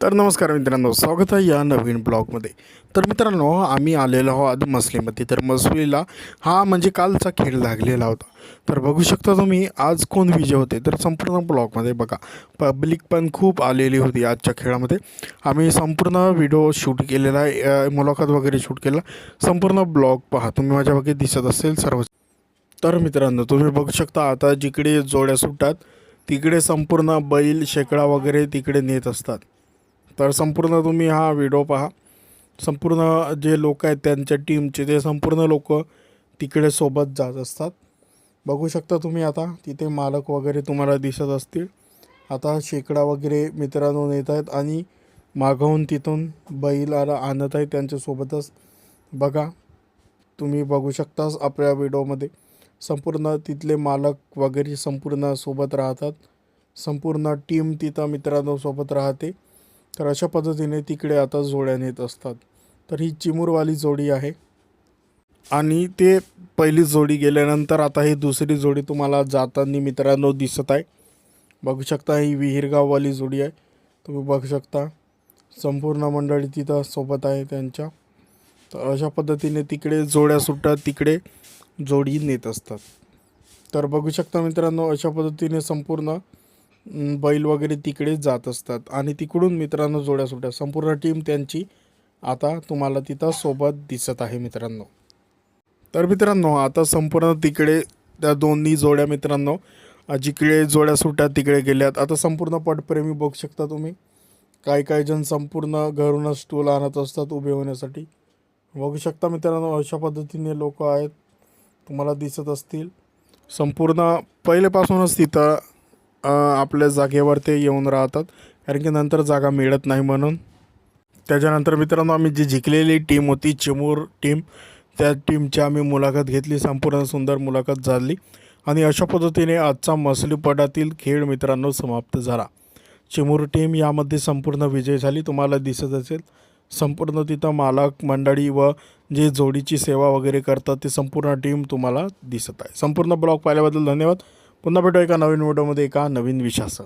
तर नमस्कार मित्रांनो स्वागत आहे या नवीन ब्लॉगमध्ये. तर मित्रांनो आम्ही आलेलो आहोत मसलीमध्ये. तर मसलीला हा म्हणजे कालचा खेळ लागलेला होता. तर बघू शकता तुम्ही आज कोण विजय होते? तर संपूर्ण ब्लॉगमध्ये बघा. पब्लिक पण खूप आलेली होती आजच्या खेळामध्ये. आम्ही संपूर्ण व्हिडिओ शूट केलेला आहे मुलाखत वगैरे शूट केला. संपूर्ण ब्लॉग पहा. तुम्ही माझ्या मागे दिसत असेल सर्व. तर मित्रांनो तुम्ही बघू शकता आता जिकडे जोड्या सुटतात तिकडे संपूर्ण बैल शेकडा वगैरे तिकडे नेत असतात. तर संपूर्ण तुम्ही हा व्हिडिओ पहा. संपूर्ण जे लोक आहेत त्यांच्या टीमचे ते संपूर्ण लोक तिकडे सोबत जात असतात. बघू शकता तुम्ही आता तिथे मालक वगैरे तुम्हाला दिसत असतील. आता शेकडा वगैरे मित्रांनो नेत आहेत आणि मागवून तिथून बैलाला आणत आहेत त्यांच्यासोबतच. बघा तुम्ही बघू शकताच आपल्या व्हिडिओमध्ये. संपूर्ण तिथले मालक वगैरे संपूर्ण सोबत राहतात. संपूर्ण टीम तिथं मित्रांनो सोबत राहते. तर अशा पद्धतीने तिकडे आता जोड्या नेत असतात. तर ही चिमूरवाली जोडी आहे. आणि ते पहिली जोडी गेल्यानंतर आता ही दुसरी जोडी तुम्हाला जाताना मित्रांनो दिसत आहे. बघू शकता ही विहिरगाववाली जोडी आहे. तुम्ही बघू शकता. संपूर्ण मंडळी तिथं सोबत आहे त्यांच्या. तर अशा पद्धतीने तिकडे जोड्या सुटतात तिकडे जोडी नेत असतात. तर बघू शकता मित्रांनो अशा पद्धतीने संपूर्ण बैल वगैरे तिकडे जात असतात. आणि तिकडून मित्रांनो जोड्या सुट्या संपूर्ण टीम त्यांची आता तुम्हाला तिथं सोबत दिसत आहे मित्रांनो. तर मित्रांनो आता संपूर्ण तिकडे त्या दोन्ही जोड्या मित्रांनो जिकडे जोड्या सुट्या तिकडे गेल्यात. आता संपूर्ण पटप्रेमी बघू शकता तुम्ही. काही काही जण संपूर्ण घरूनच स्टूल आणत असतात उभे होण्यासाठी. बघू शकता मित्रांनो अशा पद्धतीने लोक आहेत. तुम्हाला दिसत असतील. संपूर्ण पहिल्यापासूनच तिथं आपल्या जागेवर ते येऊन राहतात. कारण की नंतर जागा मिळत नाही म्हणून. त्याच्यानंतर मित्रांनो आम्ही जी जिंकलेली टीम होती चिमूर टीम त्या टीमची आम्ही मुलाखत घेतली. संपूर्ण सुंदर मुलाखत झाली. आणि अशा पद्धतीने आजचा मसलीपटातील खेळ मित्रांनो समाप्त झाला. चिमूर टीम यामध्ये संपूर्ण विजय झाली तुम्हाला दिसत असेल. संपूर्ण तिथं मालक मंडळी व जे जोडीची सेवा वगैरे करतात ते संपूर्ण टीम तुम्हाला दिसत आहे. संपूर्ण ब्लॉग पाहिल्याबद्दल धन्यवाद. पुन्हा भेटू एका नवीन व्हिडिओमध्ये एका नवीन विषयासह.